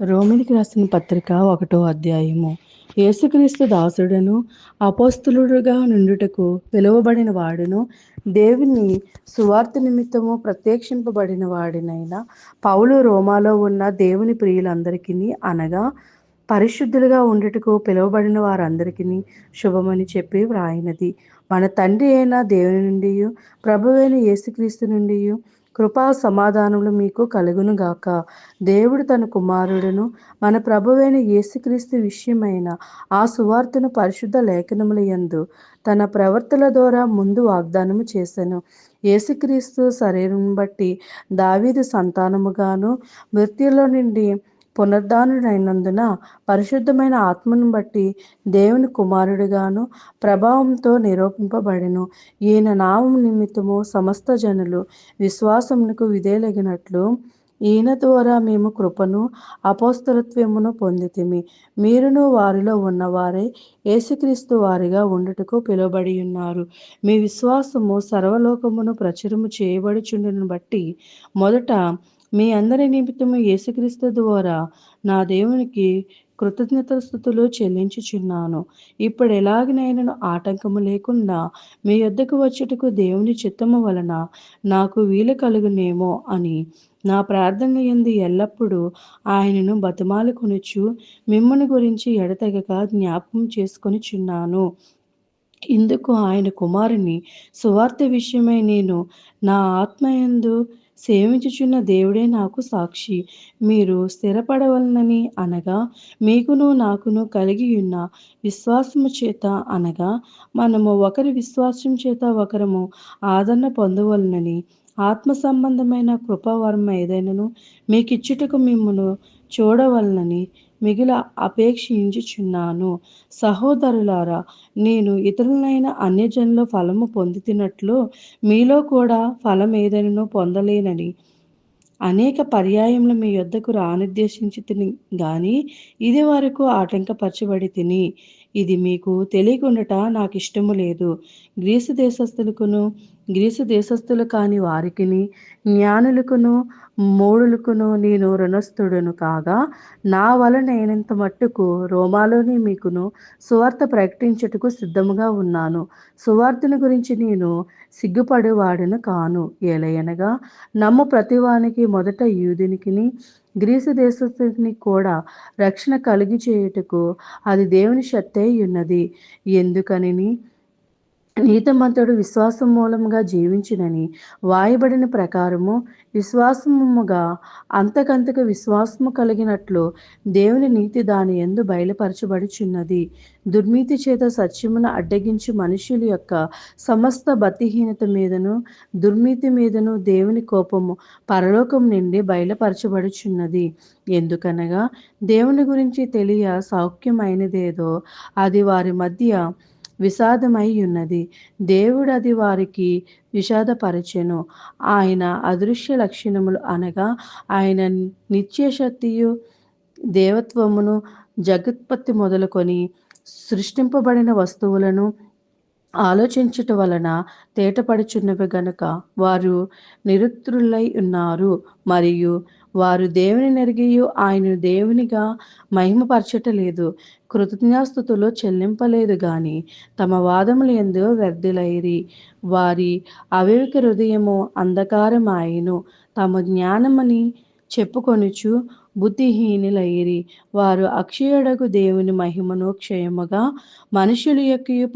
రోమిలికి రాసిన పత్రిక ఒకటో అధ్యాయము. యేసుక్రీస్తు దాసుడను అపోస్తులుడుగా నుండుటకు పిలువబడిన వాడును దేవుని సువార్త నిమిత్తము ప్రత్యక్షింపబడిన వాడినైనా పౌలు రోమాలో ఉన్న దేవుని ప్రియులందరికీ అనగా పరిశుద్ధులుగా ఉండుటకు పిలువబడిన వారందరికీ శుభమని చెప్పి వ్రాయినది. మన తండ్రి అయిన దేవుని నుండి ప్రభువైన యేసుక్రీస్తు నుండి కృపా సమాధానములు మీకు కలుగును గాక. దేవుడు తన కుమారుడును మన ప్రభువైన యేసుక్రీస్తు విషయమైన ఆ సువార్తను పరిశుద్ధ లేఖనముల యందు తన ప్రవర్తన ద్వారా ముందు వాగ్దానము చేశాను యేసుక్రీస్తు శరీరం బట్టి దావీదు సంతానముగాను మృత్యులో నుండి పునరుద్ధానుడైనందున పరిశుద్ధమైన ఆత్మను బట్టి దేవుని కుమారుడిగాను ప్రభావంతో నిరూపింపబడెను. ఈయన నామం నిమిత్తము సమస్త జనులు విశ్వాసమునకు విధేలగినట్లు ఈయన ద్వారా మేము కృపను అపోస్తలత్వమును పొందితిమి. మీరును వారిలో ఉన్నవారే యేసుక్రీస్తు వారిగా ఉండుటకు పిలువబడి ఉన్నారు. మీ విశ్వాసము సర్వలోకమును ప్రచురము చేయబడుచుండును బట్టి మొదట మీ అందరి నిమిత్తము యేసుక్రీస్తు ద్వారా నా దేవునికి కృతజ్ఞత స్థుతులు చెల్లించుచున్నాను. ఇప్పుడు ఎలాగనైనా ఆటంకము లేకుండా మీ యొద్దకు వచ్చుటకు దేవుని చిత్తము వలన నాకు వీలు కలుగునేమో అని నా ప్రార్థన ఎందు ఎల్లప్పుడూ ఆయనను బతిమాలుకొనుచు మిమ్మల్ని గురించి ఎడతెగక జ్ఞాపకం చేసుకొని చిన్నాను ఇందుకు ఆయన కుమారుని సువార్త విషయమై నేను నా ఆత్మయందు సేవించుచున్న దేవుడే నాకు సాక్షి. మీరు స్థిరపడవలనని అనగా మీకును నాకును కలిగి ఉన్న విశ్వాసము చేత అనగా మనము ఒకరి విశ్వాసం చేత ఒకరము ఆదరణ పొందవలనని ఆత్మ సంబంధమైన కృపావరం ఏదైనాను మీకు ఇచ్చుటకు మిమ్మను చూడవలనని మిగిల అపేక్షించుచున్నాను. సహోదరులారా నేను ఇతరులైన అన్యజనుల ఫలము పొందుతున్నట్లు మీలో కూడా ఫలం ఏదైనా పొందలేనని అనేక పర్యాయములు మీ యొద్దకు రానుద్దేశించి తిని గాని ఇది వరకు ఆటంకపరచబడి తిని ఇది మీకు తెలియకుండాట నాకు ఇష్టము లేదు. గ్రీసు దేశస్థులకును గ్రీసు దేశస్థులు కాని వారికిని జ్ఞానులకును మూడులకును నేను రుణస్థుడును కాగా నా వలనైనంత మట్టుకు రోమాలోని మీకును సువార్త ప్రకటించుటకు సిద్ధముగా ఉన్నాను. సువార్తను గురించి నేను సిగ్గుపడేవాడును కాను. ఏలయనగా నమ్ము ప్రతివానికి మొదట యూదునికిని గ్రీసు దేశస్తుని కూడా రక్షణ కలిగి చేయుటకు అది దేవుని శక్తి ఉన్నది ఎందుకని నీతిమంతుడు విశ్వాసం మూలముగా జీవించునని వాయబడిన ప్రకారము విశ్వాసముగా అంతకంతకు విశ్వాసము కలిగినట్లు దేవుని నీతి దాని ఎందు బయలుపరచబడుచున్నది. దుర్నీతి చేత సత్యమును అడ్డగించి మనుషుల యొక్క సమస్త భక్తిహీనత మీదను దుర్నీతి మీదను దేవుని కోపము పరలోకం నుండి బయలుపరచబడుచున్నది. ఎందుకనగా దేవుని గురించి తెలియ సౌఖ్యమైనదేదో అది వారి మధ్య విషాదమై ఉన్నది దేవుడు అది వారికి విషాదపరచెను. ఆయన అదృశ్య లక్షణములు అనగా ఆయన నిత్యశక్తియు దేవత్వమును జగత్పత్తి మొదలుకొని సృష్టింపబడిన వస్తువులను ఆలోచించుట వలన తేటపడుచున్నవి గనుక వారు నిరుత్రులై ఉన్నారు. మరియు వారు దేవుని నెరిగియు ఆయన దేవునిగా మహిమపరచటలేదు. కృతజ్ఞాస్థుతులు చెల్లింపలేదు గాని తమ వాదములు ఎందు వ్యర్థులైరి. వారి అవివేక హృదయము అంధకారమాయను. తమ జ్ఞానమని చెప్పుకొనుచు బుద్ధిహీనులైరి. వారు అక్షయుడకు దేవుని మహిమను క్షయముగా మనుషుల యొక్కయు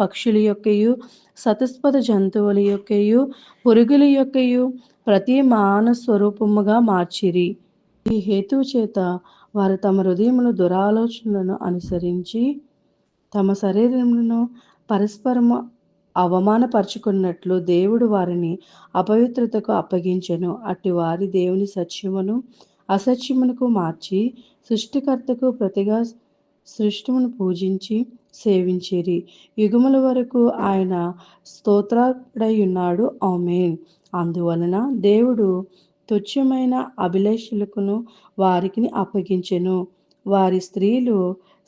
పక్షుల యొక్కయు సతస్పద జంతువుల యొక్కయు పురుగుల యొక్కయు ప్రతి మాన స్వరూపముగా మార్చిరి. ఈ హేతువు చేత వారు తమ హృదయముల దురాలోచనలను అనుసరించి తమ శరీరములను పరస్పరము అవమానపరుచుకున్నట్లు దేవుడు వారిని అపవిత్రతకు అప్పగించెను. అట్టి వారి దేవుని సత్యమును అసత్యమునకు మార్చి సృష్టికర్తకు ప్రతిగా సృష్టిమును పూజించి సేవించిరి. యుగముల వరకు ఆయన స్తోత్రాడై ఉన్నాడు. ఆమెన్. అందువలన దేవుడు తుచ్చమైన అభిలేషులకును వారికి అప్పగించెను. వారి స్త్రీలు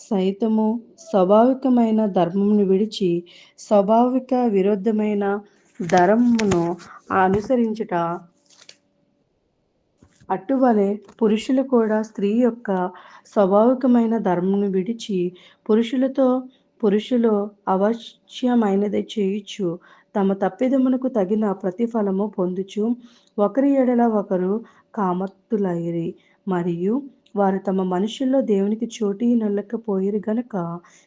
సైతము స్వాభావికమైన ధర్మమును విడిచి స్వాభావిక విరుద్ధమైన ధర్మమును అనుసరించుట అటువలే పురుషులు కూడా స్త్రీ యొక్క స్వాభావికమైన ధర్మమును విడిచి పురుషులతో పురుషులు అవశ్యమైనది చేయొచ్చు తమ తప్పిదమునకు తగిన ప్రతిఫలము పొందుచు ఒకరి ఎడల ఒకరు కామత్తులైరి. మరియు వారు తమ మనుషుల్లో దేవునికి చోటి నొల్లకపోయిరు గనక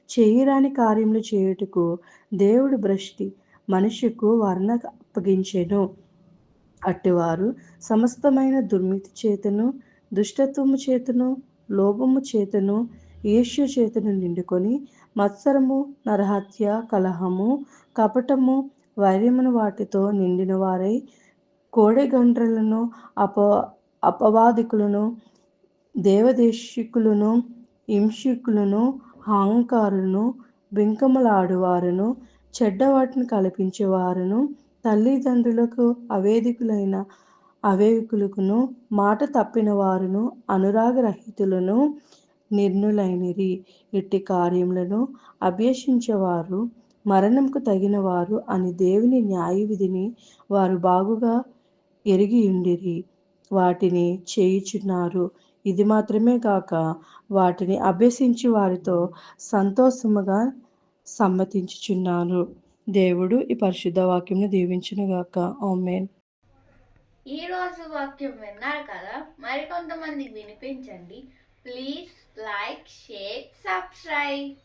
చేయరాని కార్యములు చేయుటకు దేవుడు భ్రష్టి మనిషికు వర్ణ అప్పగించెను. అట్టివారు సమస్తమైన దుర్మితి చేతను దుష్టత్వము చేతను లోభము చేతను ఈర్ష్య చేతను నిండుకొని మత్సరము నరహత్య కలహము కపటము వైర్యమును వాటితో నిండిన వారై కోడెగండ్రలను అప అపవాదికులను దేవదేశికులను హింసికులను అహంకారులను బింకములాడువారును చెడ్డవాటిని కల్పించేవారును తల్లిదండ్రులకు అవేదికులైన అవేకులకును మాట తప్పిన వారును అనురాగరహితులను నిర్ణులైనరి ఇట్టి కార్యములను అభ్యసించేవారు. మరణంకు తగిన వారు అని దేవుని న్యాయ విధిని వారు బాగుగా ఎరిగి ఉండిరి. వాటిని చేయుచున్నారు. ఇది మాత్రమే కాక వాటిని అభ్యసించి వారితో సంతోషముగా సమ్మతించుచున్నారు. దేవుడు ఈ పరిశుద్ధ వాక్యంను దీవించునుగాక ఆమెన్. ఈ రోజు వాక్యం విన్నారు కదా? మరికొంతమందికి వినిపించండి. Please like share subscribe.